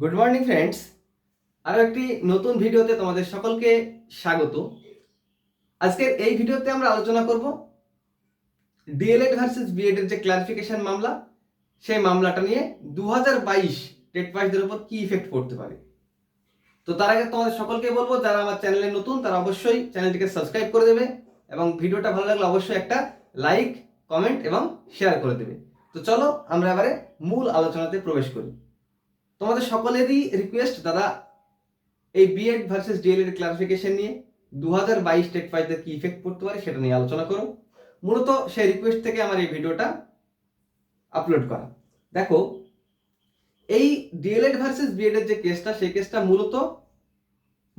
Good morning friends আরও একটি নতুন ভিডিওতে তোমাদের সকলকে স্বাগত। আজকের এই ভিডিওতে আমরা আলোচনা করব ডিএলএড ভার্সেস বিএড এর যে ক্লারিফিকেশন মামলা, সেই মামলাটা নিয়ে দু হাজার বাইশ টেট পাসদের উপর কি ইফেক্ট পড়তে পারে। তো তার আগে তোমাদের সকলকে বলব, যারা আমার চ্যানেলে নতুন, তারা অবশ্যই চ্যানেলটিকে সাবস্ক্রাইব করে দেবে এবং ভিডিওটা ভালো লাগলে অবশ্যই একটা লাইক কমেন্ট এবং শেয়ার করে দেবে। তো চলো আমরা এবারে মূল আলোচনাতে প্রবেশ করি। তোমাদের সকলেরই রিকোয়েস্ট দাদা, এই বিএড ভার্সেস ডিএলএড ক্লারিফিকেশন নিয়ে দু হাজার বাইশ টেট ফাইভে কি ইফেক্ট পড়তে পারে সেটা নিয়ে আলোচনা করো। মূলত সেই রিকোয়েস্ট থেকে আমার এই ভিডিওটা আপলোড করা। দেখো, এই ডিএলএড ভার্সেস বিএড এর যে কেসটা সেই কেসটা মূলত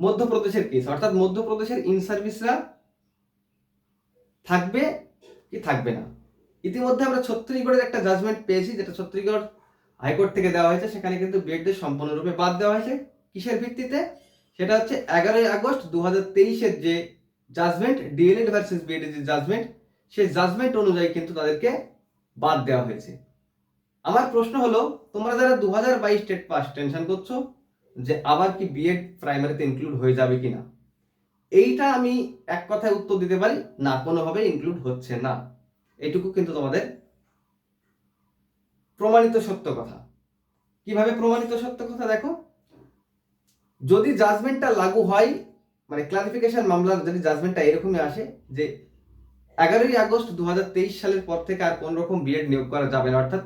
মধ্যপ্রদেশের কেস অর্থাৎ মধ্যপ্রদেশের ইন সার্ভিসরা থাকবে কি থাকবে না। ইতিমধ্যে আমরা ছত্তিশগড়ের একটা জাজমেন্ট পেয়েছি, যেটা ছত্তিশগড় হাইকোর্ট থেকে দেওয়া হয়েছে, সেখানে কিন্তু বিএডদের সম্পূর্ণরূপে বাদ দেওয়া হয়েছে। কিসের ভিত্তিতে? সেটা হচ্ছে এগারোই আগস্ট দু হাজার তেইশের যে জাজমেন্ট ডিএলএড ভার্সেস বিএড যে জাজমেন্ট সেই জাজমেন্ট অনুযায়ী কিন্তু তাদেরকে বাদ দেওয়া হয়েছে। আমার প্রশ্ন হলো, তোমরা যারা দু হাজার বাইশ টেট পাস, টেনশন করছ যে আবার কি বিএড প্রাইমারিতে ইনক্লুড হয়ে যাবে কি না এইটা আমি এক কথায় উত্তর দিতে পারি, না, কোনোভাবে ইনক্লুড হচ্ছে না। এটুকু কিন্তু তোমাদের প্রমাণিত সত্য কথা। কীভাবে প্রমাণিত সত্য কথা দেখো? যদি জাজমেন্টটা লাগু হয় মানে ক্লারিফিকেশন মামলার যদি জাজমেন্টটা এরকমই আসে যে এগারোই আগস্ট দু হাজার তেইশ সালের পর থেকে আর কোন রকম বিএড নিয়োগ করা যাবে না, অর্থাৎ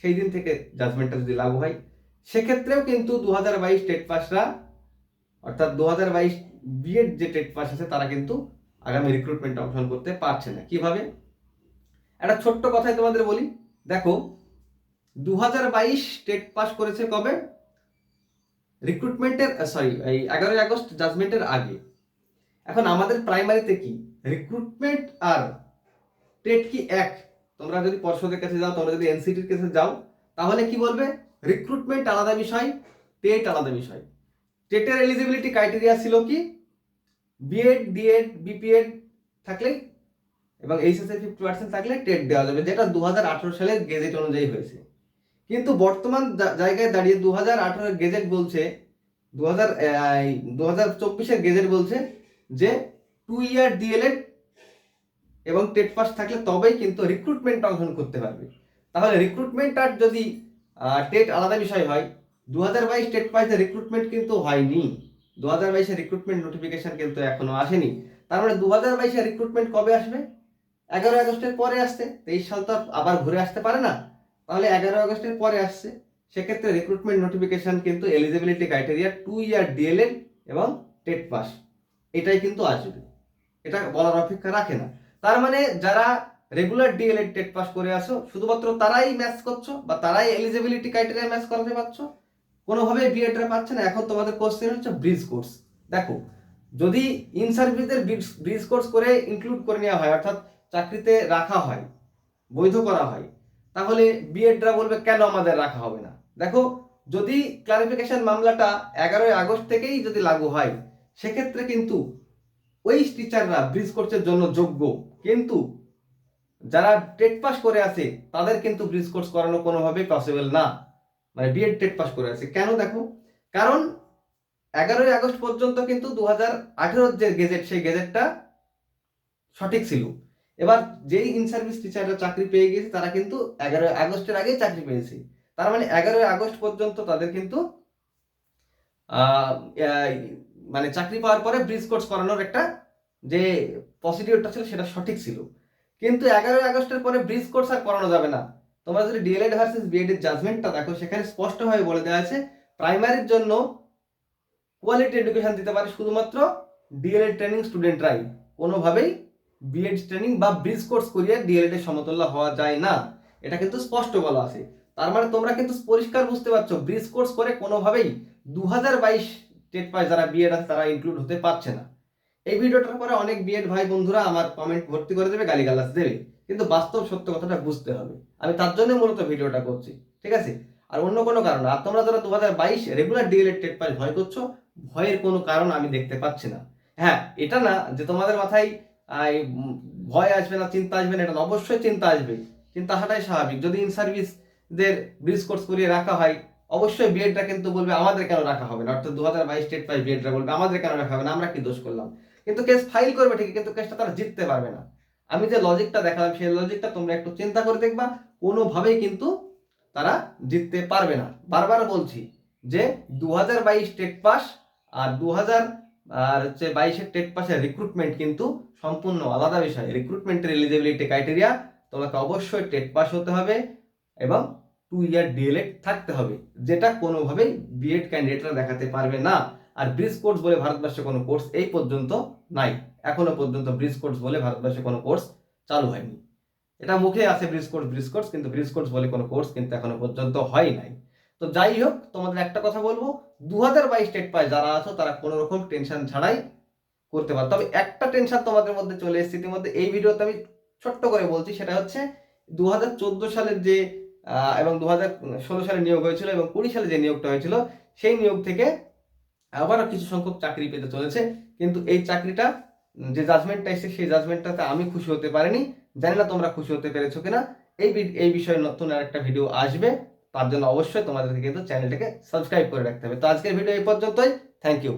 সেই দিন থেকে জাজমেন্টটা যদি লাগু হয়, সেক্ষেত্রেও কিন্তু দু হাজার বাইশ টেট পাসরা, অর্থাৎ দু হাজার বাইশ বিএড যে টেট পাস আছে, তারা কিন্তু আগামী রিক্রুটমেন্টে অংশগ্রহণ করতে পারছে না। কীভাবে? একটা ছোট্ট কথাই তোমাদের বলি। দেখো দু হাজার বাইশ টেট পাস করেছে কবে? রিক্রুটমেন্টের সরি এই এগারোই আগস্ট জাজমেন্টের আগে। এখন আমাদের প্রাইমারিতে কি? রিক্রুটমেন্ট আর টেট কি এক? তোমরা যদি পর্ষদের কাছে যাও, তোমরা যদি এনসিটির কাছে যাও, তাহলে কি বলবে? রিক্রুটমেন্ট আলাদা বিষয় টেট আলাদা বিষয়। টেটের এলিজিবিলিটি ক্রাইটেরিয়া ছিল কি? বিএড ডিএড বিপিএড থাকলেই, এবং এইচএসএ ফিফটি পার্সেন্ট থাকলে টেট দেওয়া যাবে, যেটা দু হাজার আঠারো সালের গেজেট অনুযায়ী হয়েছে। কিন্তু বর্তমান জায়গায় দাঁড়িয়ে দু হাজার আঠারোর গেজেট বলছে দু হাজার দু হাজার চব্বিশের গেজেট বলছে যে টু ইয়ার ডিএলএড এবং টেট পাস থাকলে তবেই কিন্তু রিক্রুটমেন্ট অংশগ্রহণ করতে পারবে। তাহলে রিক্রুটমেন্ট আর যদি টেট আলাদা বিষয় হয় দু হাজার বাইশ টেট পাসে রিক্রুটমেন্ট কিন্তু হয়নি। দু হাজার বাইশে রিক্রুটমেন্ট নোটিফিকেশন কিন্তু এখনও আসেনি। তার মানে দু হাজার বাইশে রিক্রুটমেন্ট কবে আসবে? এগারো আগস্টের পরে আসছে, তেইশ সাল তো আবার ঘুরে আসতে পারে না। তাহলে এগারো আগস্টের পরে আসছে। সেক্ষেত্রে রিক্রুটমেন্ট নোটিফিকেশন কিন্তু eligibility criteria two year DElEd এবং টেট পাস। এটাই কিন্তু আসবে। এটা বলার অপেক্ষা রাখে না। তার মানে যারা রেগুলার ডিএলএড টেট পাস করে আসো শুধুমাত্র তারাই ম্যাচ করছ বা তারাই এলিজিবিলিটি ক্রাইটেরিয়া ম্যাচ করাতে পারছ কোনোভাবে বিএডটা পাচ্ছে না। এখন তোমাদের কোশ্চেন হচ্ছে ব্রিজ কোর্স দেখো, যদি ইন সার্ভিসদের ব্রিজ কোর্স করে ইনক্লুড করে নেওয়া হয়, অর্থাৎ চাকরিতে রাখা হয়, বৈধ করা হয় তাহলে বিএডরা বলবে কেন আমাদের রাখা হবে না? দেখো, যদি ক্লারিফিকেশন মামলাটা এগারোই আগস্ট থেকেই যদি লাগু হয়, সেক্ষেত্রে কিন্তু ওই টিচাররা ব্রিজ কোর্সের জন্য যোগ্য। কিন্তু যারা টেট পাস করে আছে, তাদের কিন্তু ব্রিজ কোর্স করানো কোনোভাবেই পসিবল না। মানে বিএড টেট পাস করে আছে। কেন দেখো? কারণ এগারোই আগস্ট পর্যন্ত কিন্তু দু হাজার আঠেরোর যে গেজেট, সেই গেজেটটা সঠিক ছিল। এবার যেই ইন সার্ভিস টিচাররা চাকরি পেয়ে গেছে, তারা কিন্তু এগারোই আগস্টের আগেই চাকরি পেয়েছে। তার মানে এগারোই আগস্ট পর্যন্ত তাদের কিন্তু মানে চাকরি পাওয়ার পরে ব্রিজ কোর্স করানোর একটা যে প্রসিডিওরটা ছিল, সেটা সঠিক ছিল। কিন্তু এগারোই আগস্টের পরে ব্রিজ কোর্স আর করানো যাবে না। তোমরা যদি ডিএলএড ভার্সেস বিএড এর জাজমেন্টটা দেখো, সেখানে স্পষ্টভাবে বলে দেওয়া আছে প্রাইমারির জন্য কোয়ালিটি এডুকেশন দিতে পারে শুধুমাত্র ডিএলএড ট্রেনিং স্টুডেন্টরাই কোনোভাবেই বিএড ট্রেনিং বা ব্রিজ কোর্স করিয়ে ডিএলএড এর সমতুল্য হওয়া যায় না। এটা কিন্তু স্পষ্ট বলা আছে। তার মানে তোমরা কিন্তু পরিষ্কার বুঝতে পারছ ব্রিজ কোর্স করে কোনোভাবেই দু হাজার বাইশ টেট পাস যারা বিএড আছে তারা ইনক্লুড হতে পারছে না। এই ভিডিওটার পরে অনেক বিএড ভাই বন্ধুরা আমার কমেন্ট ভর্তি করে দেবে, গালিগালাজ দেবে। কিন্তু বাস্তব সত্য কথাটা বুঝতে হবে। আমি তার জন্য মূলত ভিডিওটা করছি, ঠিক আছে? আর অন্য কোনো কারণ আর তোমরা যারা দু হাজার বাইশ রেগুলার ডিএলএড টেট পাস ভয় করছ, ভয়ের কোনো কারণ আমি দেখতে পাচ্ছি না। হ্যাঁ এটা না যে তোমাদের মাথায় ভয় আসবে না, চিন্তা আসবে না, এটা অবশ্যই চিন্তা আসবে। চিন্তা আসাটাই স্বাভাবিক। যদি ইন সার্ভিসদের ব্রিজ কোর্স করিয়ে রাখা হয়, অবশ্যই বিএডটা কিন্তু বলবে, আমাদের কেন রাখা হবে না? অর্থাৎ দু হাজার বাইশ স্টেট পাই বিএডরা বলবে, আমাদের কেন রাখা হবে না? আমরা কি দোষ করলাম? কিন্তু কেস ফাইল করবে ঠিকই, কিন্তু কেসটা তারা জিততে পারবে না। আমি যে লজিকটা দেখালাম, সেই লজিকটা তোমরা একটু চিন্তা করে দেখবা, কোনোভাবেই কিন্তু তারা জিততে পারবে না। বারবার বলছি যে দু হাজার বাইশ স্টেট পাস আর দু হাজার আর হচ্ছে বাইশের টেট পাসের রিক্রুটমেন্ট কিন্তু সম্পূর্ণ আলাদা বিষয়। রিক্রুটমেন্টের এলিজিবিলিটি ক্রাইটেরিয়া তোমাকে অবশ্যই টেট পাস হতে হবে এবং টু ইয়ার ডিএলএড থাকতে হবে, যেটা কোনোভাবেই বিএড ক্যান্ডিডেটরা দেখাতে পারবে না। আর ব্রিজ কোর্স বলে ভারতবর্ষে কোনো কোর্স এই পর্যন্ত নাই। এখনও পর্যন্ত ব্রিজ কোর্স বলে ভারতবর্ষে কোনো কোর্স চালু হয়নি। এটা মুখে আছে ব্রিজ কোর্স ব্রিজ কোর্স কিন্তু ব্রিজ কোর্স বলে কোনো কোর্স কিন্তু এখনও পর্যন্ত হয় নাই। তো যাই হোক, তোমাদের একটা কথা বলব দু হাজার বাইশ স্টেট পায় যারা আছো, তারা কোনো রকম টেনশন ছাড়াই করতে পারো। তবে একটা টেনশন তোমাদের মধ্যে চলে এসেছে ইতিমধ্যে, এই ভিডিওতে আমি ছোট্ট করে বলছি, সেটা হচ্ছে দু হাজার চোদ্দ সালের যে এবং দু হাজার ষোলো সালে নিয়োগ হয়েছিল এবং কুড়ি সালে যে নিয়োগটা হয়েছিল, সেই নিয়োগ থেকে আবারও কিছু সংখ্যক চাকরি পেতে চলেছে। কিন্তু এই চাকরিটা, যে জাজমেন্টটা এসেছে, সেই জাজমেন্টটাতে আমি খুশি হতে পারিনি। জানি না তোমরা খুশি হতে পেরেছ কিনা। এই এই বিষয়ে নতুন আর একটা ভিডিও আসবে। তার জন্য অবশ্যই তোমাদেরকে কিন্তু চ্যানেলটাকে সাবস্ক্রাইব করে রাখতে হবে। তো আজকের ভিডিও এই পর্যন্তই। Thank you